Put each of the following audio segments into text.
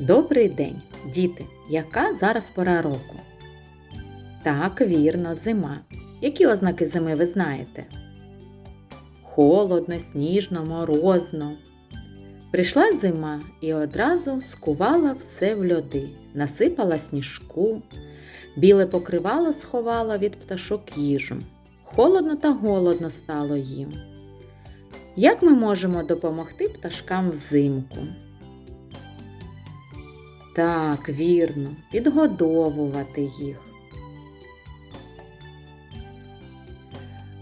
Добрий день, діти! Яка зараз пора року? Так, вірно, зима. Які ознаки зими ви знаєте? Холодно, сніжно, морозно. Прийшла зима і одразу скувала все в льоди, насипала сніжку, біле покривало сховала від пташок їжу. Холодно та голодно стало їм. Як ми можемо допомогти пташкам взимку? Так, вірно, підгодовувати їх.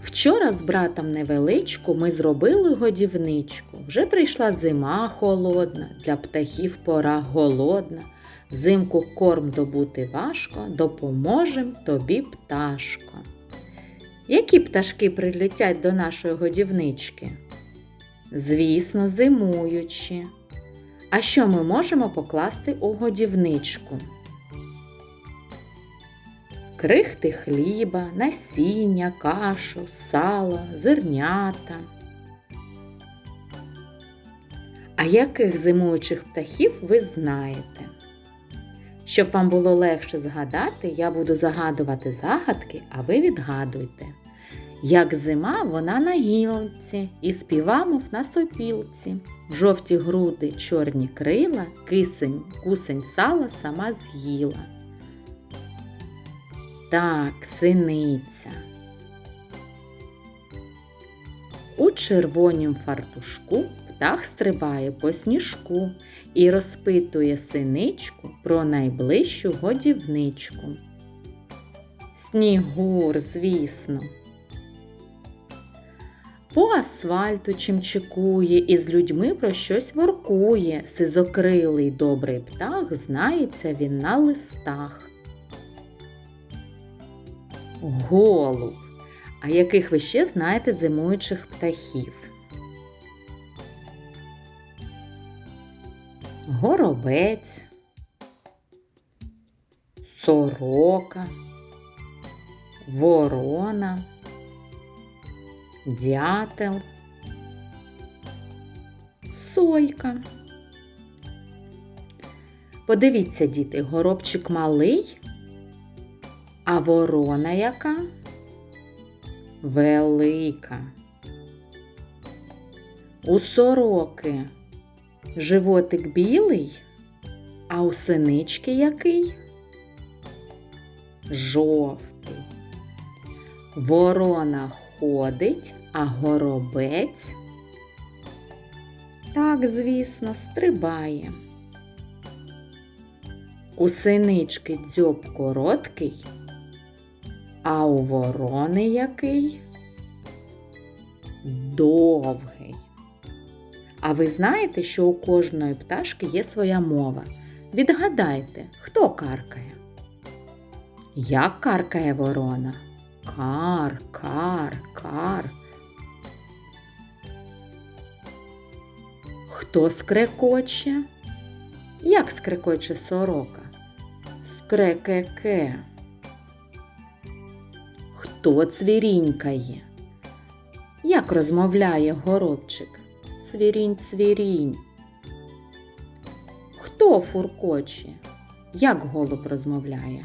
Вчора з братом невеличку ми зробили годівничку. Вже прийшла зима холодна, для птахів пора голодна. Взимку корм добути важко, допоможем тобі, пташко. Які пташки прилетять до нашої годівнички? Звісно, зимуючі. А що ми можемо покласти у годівничку? Крихти хліба, насіння, кашу, сало, зернята. А яких зимуючих птахів ви знаєте? Щоб вам було легше згадати, я буду загадувати загадки, а ви відгадуйте. Як зима, вона на гілці, і співа, мов на сопілці. Жовті груди, чорні крила, кисень, кусень сала сама з'їла. Так, синиця. У червонім фартушку птах стрибає по сніжку і розпитує синичку про найближчу годівничку. Снігур, звісно. По асфальту чимчикує і з людьми про щось воркує. Сизокрилий добрий птах, знається він на листах. Голуб. А яких ви ще знаєте зимуючих птахів? Горобець, сорока, ворона, дятел, сойка. Подивіться, діти, горобчик малий, а ворона яка? Велика. У сороки животик білий, а у синички який? Жовтий. Ворона ходить, а горобець. Так, звісно, стрибає. У синички дзьоб короткий, а у ворони який? Довгий. А ви знаєте, що у кожної пташки є своя мова? Відгадайте, хто каркає? Як каркає ворона? Кар, кар, кар. Хто скрекоче? Як скрекоче сорока? Скрекеке. Хто цвірінькає? Як розмовляє горобчик? Цвірінь, цвірінь. Хто фуркоче? Як голуб розмовляє?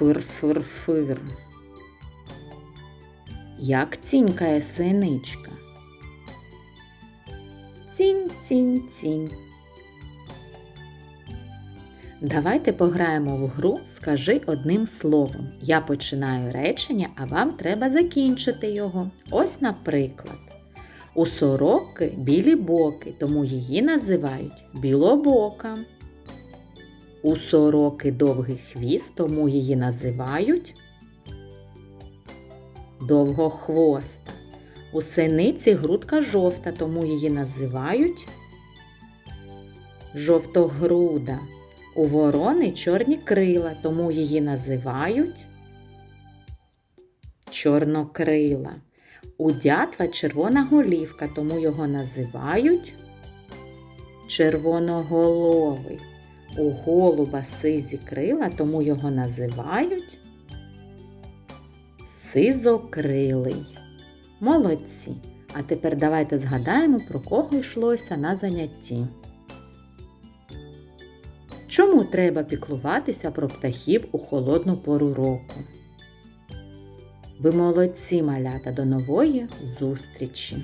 Фир-фир-фир. Як цінькає синичка? Цінь-цінь-цінь. Давайте пограємо в гру Скажи одним словом. Я починаю речення, а вам треба закінчити його. Ось, наприклад, у сороки білі боки, тому її називають білобока. У сороки довгий хвіст, тому її називають довгохвоста. У синиці грудка жовта, тому її називають жовтогруда. У ворони чорні крила, тому її називають чорнокрила. У дятла червона голівка, тому його називають червоноголовий. У голуба сизі крила, тому його називають сизокрилий. Молодці! А тепер давайте згадаємо, про кого йшлося на занятті. Чому треба піклуватися про птахів у холодну пору року? Ви молодці, малята, до нової зустрічі!